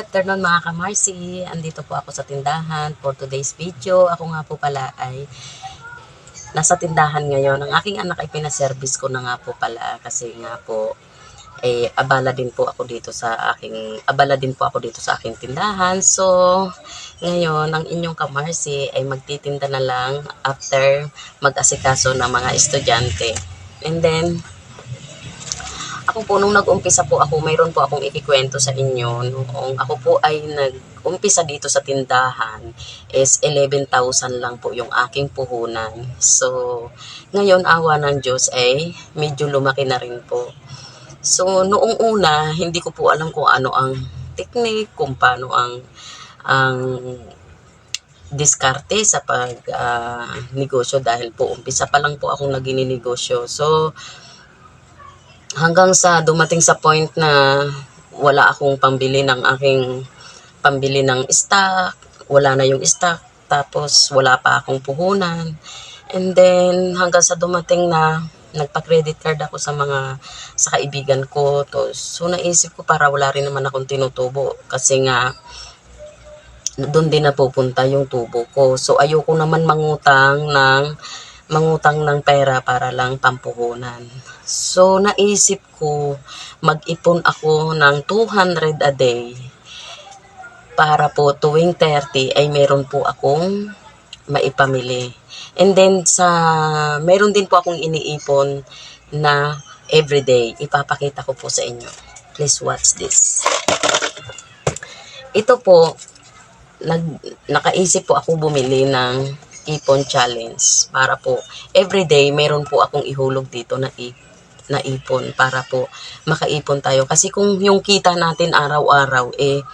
afternoon mga kamarsi. Andito po ako sa tindahan for today's video. Ako nga po pala ay nasa tindahan ngayon. Ang aking anak ay pinaservice ko na nga po pala kasi nga po eh abala din po ako dito sa aking abala din po ako dito sa aking tindahan. So ngayon ang inyong kamarsi ay magtitinda na lang after mag-asikaso ng mga estudyante. And then ako po, nung nag-umpisa po ako, mayroon po akong ikikwento sa inyo. Noong ako po ay nag-umpisa dito sa tindahan, is 11,000 lang po yung aking puhunan. So, ngayon, awa ng Diyos ay medyo lumaki na rin po. So, noong una, hindi ko po alam kung ano ang technique, kung paano ang ang diskarte sa pag ah, negosyo dahil po umpisa pa lang po akong naging negosyo. So, hanggang sa dumating sa point na wala akong pambili ng aking pambili ng stock, wala na yung stock, tapos wala pa akong puhunan. And then hanggang sa dumating na nagpa-credit card ako sa mga sa kaibigan ko. To, so naisip ko para wala rin naman akong tinutubo kasi nga doon din napupunta yung tubo ko. So ayoko naman mangutang ng mangutang ng pera para lang pampuhunan. So naisip ko mag-ipon ako ng 200 a day para po tuwing 30 ay meron po akong maipamili. And then sa meron din po akong iniipon na everyday. Ipapakita ko po sa inyo. Please watch this. Ito po nag nakaisip po ako bumili ng ipon challenge para po everyday meron po akong ihulog dito na ip na ipon para po makaipon tayo. Kasi kung yung kita natin araw-araw eh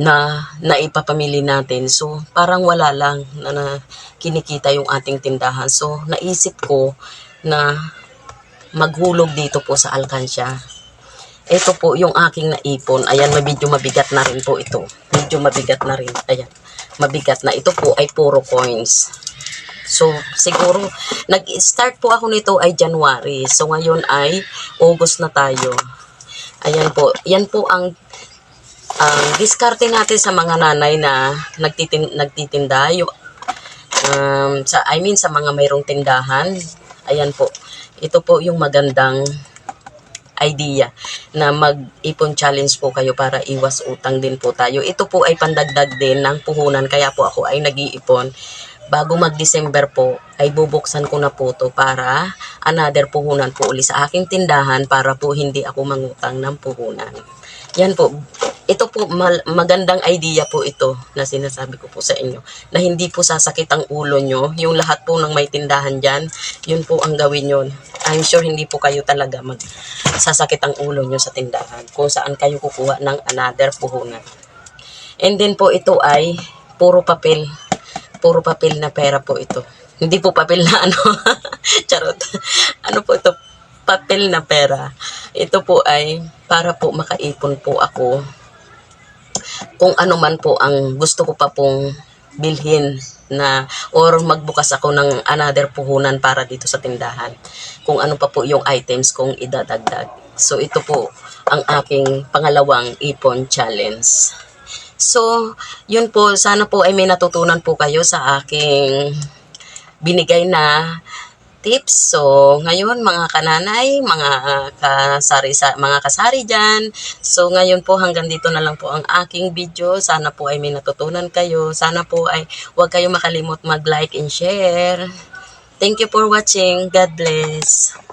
na naipapamili natin so parang wala lang na, na kinikita yung ating tindahan. So naisip ko na maghulog dito po sa alkansya ito po yung aking naipon. Ayan, medyo mabigat na rin po ito. Medyo mabigat na rin. Ayan, mabigat na. Ito po ay puro coins. So, siguro, nag-start po ako nito ay January. So, ngayon ay August na tayo. Ayan po. Yan po ang ang diskarte natin sa mga nanay na nagtitin, nagtitinda. Um, sa, I mean, sa mga mayroong tindahan. Ayan po. Ito po yung magandang idea na mag-ipon challenge po kayo para iwas utang din po tayo. Ito po ay pandagdag din ng puhunan kaya po ako ay nag-iipon. Bago mag-December po ay bubuksan ko na po to para another puhunan po uli sa aking tindahan para po hindi ako mangutang ng puhunan. Yan po. Ito po, magandang idea po ito na sinasabi ko po sa inyo. Na hindi po sasakit ang ulo nyo. Yung lahat po ng may tindahan dyan, yun po ang gawin yun. I'm sure hindi po kayo talaga mag sasakit ang ulo nyo sa tindahan kung saan kayo kukuha ng another puhunan. And then po ito ay puro papel. Puro papel na pera po ito. Hindi po papel na ano. Charot. Ano po ito? Papel na pera. Ito po ay para po makaipon po ako kung ano man po ang gusto ko pa pong bilhin na or magbukas ako ng another puhunan para dito sa tindahan. Kung ano pa po yung items kong idadagdag. So ito po ang aking pangalawang ipon challenge. So, yun po, sana po ay may natutunan po kayo sa aking binigay na tips. So, ngayon mga kananay, mga kasari sa mga kasari diyan. So, ngayon po hanggang dito na lang po ang aking video. Sana po ay may natutunan kayo. Sana po ay huwag kayo makalimot mag-like and share. Thank you for watching. God bless.